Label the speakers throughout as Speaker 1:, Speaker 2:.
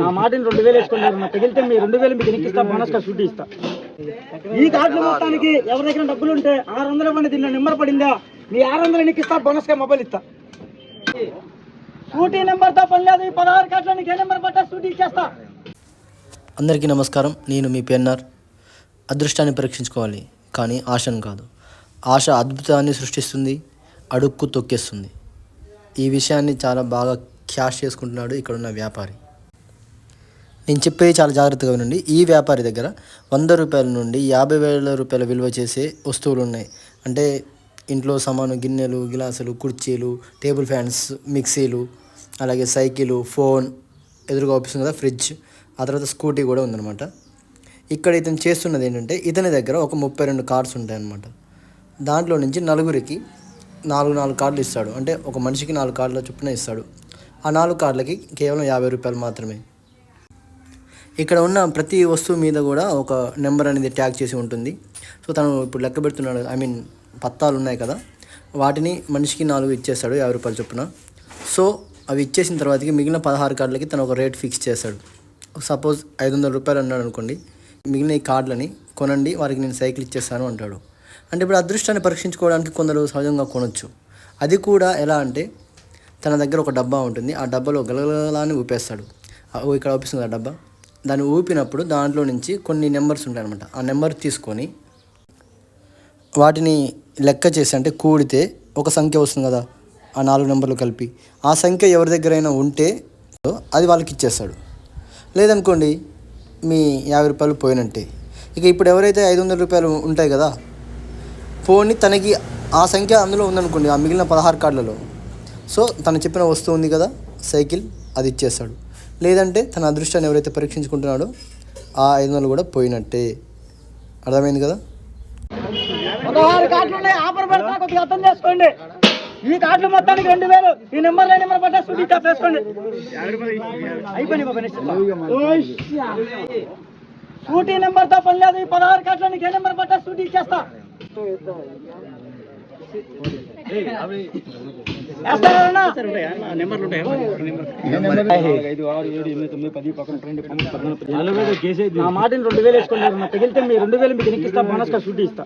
Speaker 1: నా మాటని రెండు వేలు వేసుకున్నారు నా తగిలితే మీ రెండు వేలు మీకు ఎనికి ఇస్తా బోనస్గా షూట్ ఇస్తా. ఈ కార్డులు మొత్తానికి ఎవరి దగ్గర డబ్బులు ఉంటే ఆరు వందల ఇవ్వండి. దీనిలో నెంబర్ పడిందా? మీ ఆరు వందలు ఎనికి ఇస్తా బోనస్గా మొబైల్ ఇస్తా. స్కూటీ నెంబర్తో పని లేదు. ఈ పదహారు కార్డులో నీకు ఏ నెంబర్ పట్టా షూట్ ఇచ్చేస్తా.
Speaker 2: అందరికీ నమస్కారం. నేను మీ పిఎన్ఆర్ అదృష్టాన్ని పరీక్షించుకోవాలి కానీ ఆశను కాదు. ఆశ అద్భుతాన్ని సృష్టిస్తుంది అడుక్కు తొక్కేస్తుంది. ఈ విషయాన్ని చాలా బాగా క్యాష్ చేసుకుంటున్నాడు ఇక్కడున్న వ్యాపారి. నేను చెప్పేది చాలా జాగ్రత్తగా వినండి. ఈ వ్యాపారి దగ్గర వంద రూపాయల నుండి యాభై వేల రూపాయల విలువ చేసే వస్తువులు ఉన్నాయి. అంటే ఇంట్లో సామాను గిన్నెలు గిలాసులు కుర్చీలు టేబుల్ ఫ్యాన్స్ మిక్సీలు అలాగే సైకిలు ఫోన్ ఎదురుగా అవుపిస్తుంది కదా ఫ్రిడ్జ్ ఆ తర్వాత స్కూటీ కూడా ఉందన్నమాట. ఇక్కడ ఇతను చేస్తున్నది ఏంటంటే ఇతని దగ్గర ఒక ముప్పై రెండు కార్డ్స్ ఉంటాయన్నమాట. దాంట్లో నుంచి నలుగురికి నాలుగు నాలుగు కార్డులు ఇస్తాడు. అంటే ఒక మనిషికి నాలుగు కార్డుల చొప్పున ఇస్తాడు. ఆ నాలుగు కార్డులకి కేవలం యాభై రూపాయలు మాత్రమే. ఇక్కడ ఉన్న ప్రతి వస్తువు మీద కూడా ఒక నెంబర్ అనేది ట్యాగ్ చేసి ఉంటుంది. సో తను ఇప్పుడు లెక్క పెడుతున్నాడు. ఐ మీన్ పత్తాలు ఉన్నాయి కదా. వాటిని మనిషికి నాలుగు ఇచ్చేస్తాడు. యాభై రూపాయలు చొప్పున. సో అవి ఇచ్చేసిన తర్వాతకి మిగిలిన పదహారు కార్డులకి తను ఒక రేట్ ఫిక్స్ చేస్తాడు. సపోజ్ ఐదు వందల రూపాయలు అన్నాడు అనుకోండి. మిగిలిన ఈ కార్డులని కొనండి. వారికి నేను సైకిల్ ఇచ్చేస్తాను అంటాడు. అంటే ఇప్పుడు అదృష్టాన్ని పరీక్షించుకోవడానికి కొందరు సహజంగా కొనొచ్చు. అది కూడా ఎలా అంటే తన దగ్గర ఒక డబ్బా ఉంటుంది. ఆ డబ్బాలో గలగలని ఊపేస్తాడు. ఇక్కడ ఊపిస్తుంది ఆ డబ్బా? దాన్ని ఊపినప్పుడు దాంట్లో నుంచి కొన్ని నెంబర్స్ ఉంటాయి అనమాట ఆ నెంబర్ తీసుకొని వాటిని లెక్క చేసి అంటే కూడితే ఒక సంఖ్య వస్తుంది కదా ఆ నాలుగు నెంబర్లు కలిపి. ఆ సంఖ్య ఎవరి దగ్గరైనా ఉంటే అది వాళ్ళకి ఇచ్చేస్తాడు. లేదనుకోండి మీ యాభై రూపాయలు పోయినట్టే. ఇక ఇప్పుడు ఎవరైతే ఐదు వందల రూపాయలు ఉంటాయి కదా ఫోన్ని తనకి ఆ సంఖ్య అందులో ఉందనుకోండి ఆ మిగిలిన పదహారు కార్డులలో. సో తను చెప్పిన వస్తువు ఉంది కదా సైకిల్ అది ఇచ్చేస్తాడు. లేదంటే తన అదృష్టాన్ని ఎవరైతే పరీక్షించుకుంటున్నాడో ఆ ఐదు వందలు కూడా పోయినట్టే. అర్థమైంది కదా?
Speaker 1: పదహారు కార్డులు ఉన్నాయి. ఆఫర్ పెడతా కొద్దిగా అర్థం చేసుకోండి. ఈ కార్డులు మొత్తానికి రెండు వేలు. ఈ నెంబర్లో నెంబర్ పట్టా సుడి ఇస్తా వేసుకోండి. అయిపోయింది బాబా నెక్స్ట్ స్కూటీ నెంబర్తో పని లేదు. ఈ పదహారు కార్డులో నీకు ఏ నెంబర్ పట్టా స్కూటీ ఇచ్చేస్తా నా మాటని రెండు వేలు వేసుకున్నారు నా తగిలితే మీ రెండు వేలు మీకు ఎనికి బోనస్గా షూట్ ఇస్తా.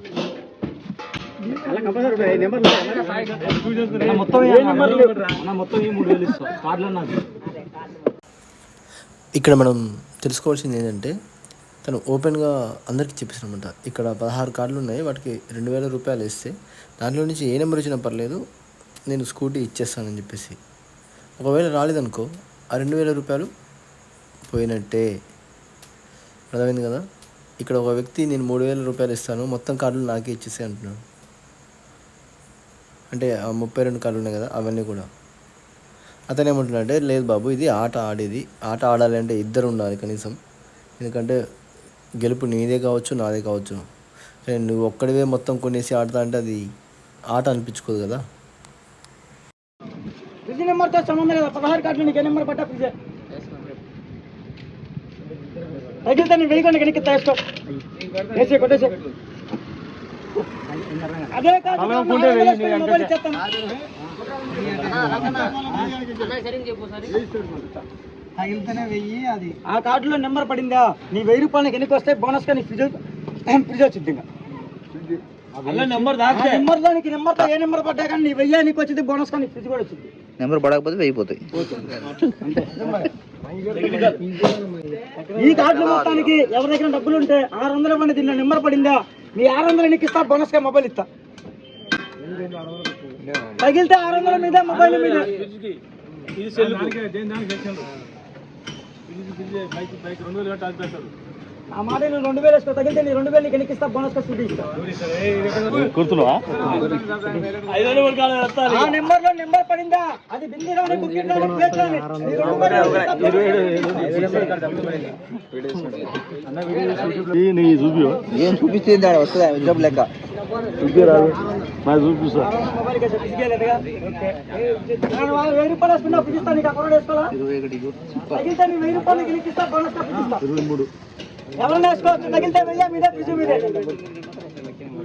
Speaker 1: మొత్తం ఏ మొత్తం మూడు వేలు నాకు
Speaker 2: ఇక్కడ మనం తెలుసుకోవాల్సింది ఏంటంటే తను ఓపెన్గా అందరికీ చెప్పేసినమాట ఇక్కడ పదహారు కార్డులు ఉన్నాయి వాటికి రెండు వేల రూపాయలు ఇస్తే దాంట్లో నుంచి ఏ నెంబర్ వచ్చినా పర్లేదు నేను స్కూటీ ఇచ్చేస్తానని చెప్పేసి. ఒకవేళ రాలేదనుకో ఆ రెండు వేల రూపాయలు పోయినట్టే. అర్థమైంది కదా? ఇక్కడ ఒక వ్యక్తి నేను మూడు వేల రూపాయలు ఇస్తాను మొత్తం కార్డులు నాకే ఇచ్చేసి అంటున్నాడు. అంటే ముప్పై రెండు కార్డులు ఉన్నాయి కదా అవన్నీ కూడా. అతను ఏమంటున్నాడంటే లేదు బాబు ఇది ఆట ఆడేది. ఆట ఆడాలి అంటే ఇద్దరు ఉండాలి కనీసం. ఎందుకంటే గెలుపు నీదే కావచ్చు నాదే కావచ్చు ఏ నువ్వు ఒక్కడివే మొత్తం కొనేసి ఆడతా అంటే అది ఆట అనిపించుకోదు కదా
Speaker 1: ఫ్రిడ్జ్ నెంబర్తో సంబంధం లేదా పదహారు కార్డులు నీకు ఏ నెంబర్ పట్టా ఫ్రిడ్జ్ తగిలితే నేను వెయ్యి కొన్ని వెనక్కి తీసుకో వేసే కొట్టేసే అదే కార్డు మొబైల్ ఇచ్చేస్తాను తగిలితేనే వెయ్యి అది. ఆ కార్డులో నెంబర్ పడిందా? నీ వెయ్యి రూపాయలు నీకు ఎన్నికి వస్తే బోనస్గా నీ ఫ్రిడ్జ్ వచ్చింది ఇంకా. నెంబర్ నెంబర్లో నీకు నెంబర్తో ఏ నెంబర్ పడ్డా కానీ నీ వెయ్యి నీకు వచ్చింది బోనస్గా నీ ఫ్రిడ్జ్ కూడా వచ్చింది.
Speaker 3: నెంబర్ పడకపోతే
Speaker 1: ఈ కార్డులు మొత్తానికి ఎవరి దగ్గర డబ్బులు ఉంటే ఆరు వందలు ఇవ్వండి దీనిలో నెంబర్ పడిందా? మీ ఆరు వందలు నీకు ఇస్తా బోనస్గా మొబైల్ ఇస్తా. తగిలితే ఆరు వందల మీద మొబైల్ మీద. ఆ మాట నువ్వు రెండు వేలు వేసుకో తగిలితే నీ రెండు వేలు నీకు ఇస్తా? ఆ? నెంబర్లో నెంబర్ పడిందా? అది బిందెలోనే బుక్కిట్లోనే ప్లేట్లోనే నీ రెండు వేలు
Speaker 3: ఏం చూపిస్తుంది ఆడ వస్తుందా? ఉద్యోగం లెక్క.
Speaker 1: నీ ఇస్తా బోనస్గా పిలుస్తా ఎవరైనా వేసుకోవచ్చు తగిలితే వెయ్యి మీదే పిజు మీదే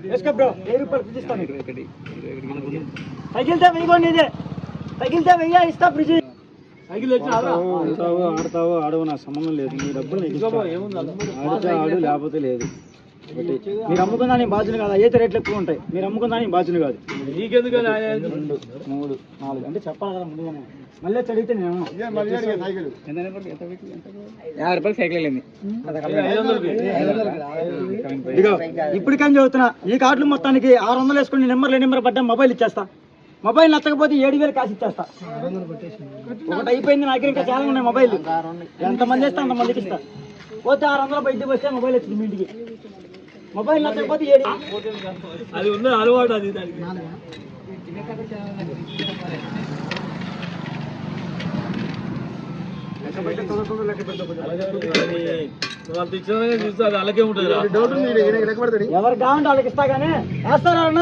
Speaker 1: వేసుకో బ్రో వెయ్యి రూపాయలు పిలుస్తా నీకు తగిలితే వెయ్యి నీదే తగిలితే వెయ్యి ఇస్తా ఫ్రిడ్జ్ ఆడతావు ఆడవు నాకు సంబంధం లేదు. నీ డబ్బులు. ఆడితే ఆడు లేకపోతే లేదు. ఒకటి. మీరు అమ్ముకున్నా నేను బాధ్యత కాదు. అయితే రేట్లు ఎక్కువ ఉంటాయి. మీరు అమ్ముకున్నా నేను బాధ్యత కాదు. రెండు మూడు నాలుగు. అంటే చెప్పాలి కదా ముందుగానే. మళ్ళీ వచ్చి అడిగితే నేను యాభై రూపాయలు సైకిల్ వెళ్ళింది. ఇదిగో ఇప్పటికని చదువుతున్నా? ఈ కార్డులు మొత్తానికి ఆరు వందలు వేసుకుని నెంబర్లు నెంబర్ పడ్డా మొబైల్ ఇచ్చేస్తా. మొబైల్ నచ్చకపోతే ఏడు వేలు కాసి ఇచ్చేస్తా. ఒకటి అయిపోయింది నాకు ఇంకా చాలా ఉన్నాయి మొబైల్ ఎంతమంది వేస్తే అంతమందికి ఇస్తా. పోతే ఆరు వందల బయటకు వస్తే మొబైల్ వచ్చింది మీ ఇంటికి. మొబైల్ నచ్చకపోతే ఏడు? అది ఉంది అలవాటు అది ఎవరు కావాలంటే వాళ్ళకి ఇస్తా కానీ వేస్తారా అన్న?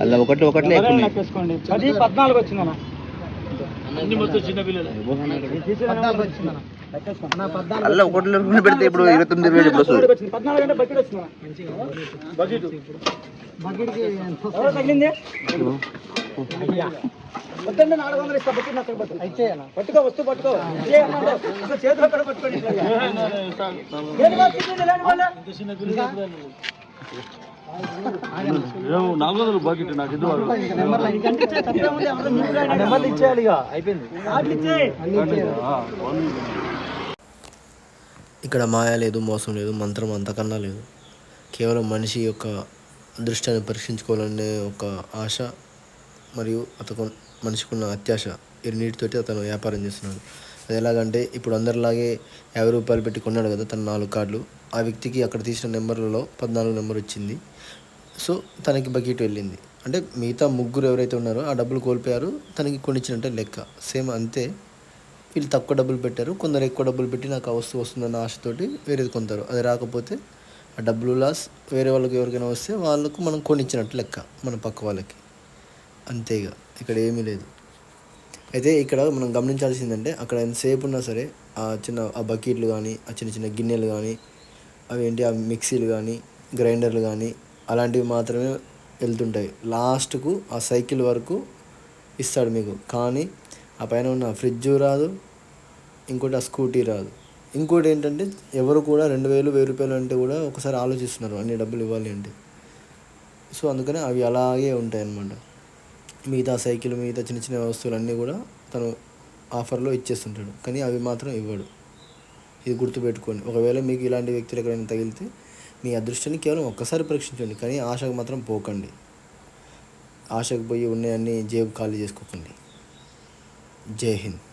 Speaker 3: అలా ఒకటి ఒకటి
Speaker 1: పది పద్నాలుగు వచ్చిందన్న.
Speaker 3: అలా ఒకటి లెక్కన పెడితే ఇప్పుడు ఇరవై తొమ్మిది వేలు ఇప్పుడు వస్తుంది?
Speaker 1: పద్నాలుగు బకెట్ బకెట్ తగిలింది. వద్దండి నాలుగు వందలు ఇస్తా బకెట్ నాకు అయితే పట్టుకో వస్తూ పట్టుకో చేతిలో కూడా పట్టుకోండి నెంబర్లు రాయడం. కార్డులు ఇచ్చేయ్.
Speaker 2: ఇక్కడ మాయ లేదు మోసం లేదు మంత్రం అంతకన్నా లేదు. కేవలం మనిషి యొక్క అదృష్టాన్ని పరీక్షించుకోవాలనే ఒక ఆశ మరియు అతను మనిషికున్న అత్యాశ. ఈ రెండింటితోటి అతను వ్యాపారం చేస్తున్నాడు. అది ఎలాగంటే ఇప్పుడు అందరిలాగే యాభై రూపాయలు పెట్టి కొన్నాడు కదా తన నాలుగు కార్డులు. ఆ వ్యక్తికి అక్కడ తీసిన నెంబర్లలో పద్నాలుగు నెంబర్ వచ్చింది. సో తనకి బకెట్ వెళ్ళింది. అంటే మిగతా ముగ్గురు ఎవరైతే ఉన్నారో ఆ డబ్బులు కోల్పోయారు. తనకి కొనిచ్చినట్టే లెక్క. సేమ్ అంతే. వీళ్ళు తక్కువ డబ్బులు పెట్టారు. కొందరు ఎక్కువ డబ్బులు పెట్టి నాకు ఆ వస్తువు వస్తుందన్న ఆశతోటి వేరేది కొంటారు అది రాకపోతే ఆ డబ్బులు లాస్ వేరే వాళ్ళకి ఎవరికైనా వస్తే వాళ్ళకు మనం కొనిచ్చినట్టు లెక్క. మన పక్క వాళ్ళకి. అంతేగా. ఇక్కడ ఏమీ లేదు. అయితే ఇక్కడ మనం గమనించాల్సిందంటే అక్కడ ఎంతసేపు ఉన్నా సరే ఆ చిన్న ఆ బకెట్లు కానీ ఆ చిన్న చిన్న గిన్నెలు కానీ అవి ఏంటి ఆ మిక్సీలు కానీ గ్రైండర్లు కానీ అలాంటివి మాత్రమే వెళ్తుంటాయి. లాస్ట్కు ఆ సైకిల్ వరకు ఇస్తాడు మీకు. కానీ ఆ పైన ఉన్న ఫ్రిడ్జ్ రాదు ఇంకోటి ఆ స్కూటీ రాదు. ఇంకోటి ఏంటంటే ఎవరు కూడా రెండు వేలు వెయ్యి రూపాయలు అంటే కూడా ఒకసారి ఆలోచిస్తున్నారు అన్ని డబ్బులు ఇవ్వాలి అంటే. సో అందుకనే అవి అలాగే ఉంటాయి అన్నమాట మిగతా సైకిల్ మిగతా చిన్న చిన్న వస్తువులన్నీ కూడా తను ఆఫర్లో ఇచ్చేస్తుంటాడు. కానీ అవి మాత్రం ఇవ్వడు. ఇది గుర్తుపెట్టుకోండి. ఒకవేళ మీకు ఇలాంటి వ్యక్తులు ఎక్కడైనా తగిలితే మీ అదృష్టాన్ని కేవలం ఒక్కసారి పరీక్షించండి. కానీ ఆశకు మాత్రం పోకండి. ఆశకు పోయి ఉన్నాయన్నీ జేబు ఖాళీ చేసుకోకండి. జై హింద్.